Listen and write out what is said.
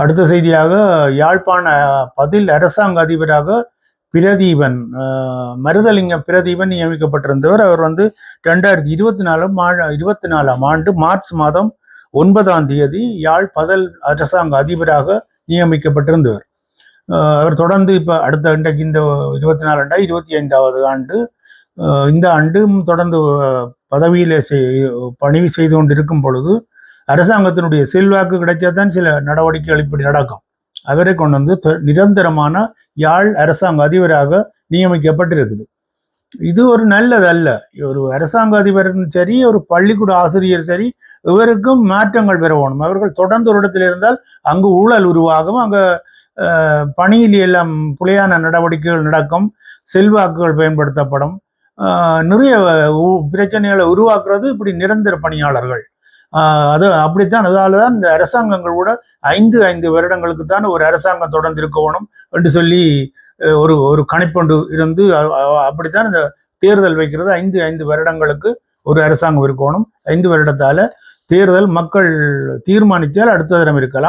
அடுத்த செய்தியாக யாழ்ப்பாண பதில் அரசாங்க அதிபராக பிரதீபன் அஹ், மருதலிங்க பிரதீபன் நியமிக்கப்பட்டிருந்தவர். அவர் வந்து ரெண்டாயிரத்தி இருபத்தி நாலாம் மா இருபத்தி நாலாம் ஆண்டு மார்ச் மாதம் ஒன்பதாம் தேதி யாழ் பதல் அரசாங்க அதிபராக நியமிக்கப்பட்டிருந்தவர். அவர் தொடர்ந்து இப்போ அடுத்த இன்றைக்கு இந்த இருபத்தி நாலாண்டா இருபத்தி ஐந்தாவது ஆண்டு இந்த ஆண்டும் தொடர்ந்து பதவியில் செய்- பணி செய்து கொண்டிருக்கும் பொழுது அரசாங்கத்தினுடைய செல்வாக்கு கிடைச்சாதான் சில நடவடிக்கைகள் இப்படி நடக்கும். அவரை கொண்டு வந்து நிரந்தரமான யாழ் அரசாங்க அதிபராக நியமிக்கப்பட்டிருக்குது. இது ஒரு நல்லதல்ல ஒரு அரசாங்க அதிபரும் சரி ஒரு பள்ளிக்கூட ஆசிரியர் சரி இவருக்கும் மாற்றங்கள் பெறணும் அவர்கள் தொடர்ந்து ஒரு இடத்துல இருந்தால் அங்கு ஊழல் உருவாகும். அங்க பணியில் எல்லாம் புலையான நடவடிக்கைகள் நடக்கும். செல்வாக்குகள் பயன்படுத்தப்படும். நிறைய உ- பிரச்சனைகளை உருவாக்குறது இப்படி நிரந்தர பணியாளர்கள். அது அப்படித்தான் அதால தான் இந்த அரசாங்கங்கள் கூட ஐந்து ஐந்து வருடங்களுக்கு தான் ஒரு அரசாங்கம் தொடர்ந்து இருக்கணும் என்று சொல்லி ஒரு ஒரு கணிப்பொண்டு இருந்து அப்படித்தான் இந்த தேர்தல் வைக்கிறது. ஐந்து ஐந்து வருடங்களுக்கு ஒரு அரசாங்கம் இருக்கணும் ஐந்து வருடத்தால தேர்தல் மக்கள் தீர்மானித்தால் அடுத்த தரம் இருக்கலாம்.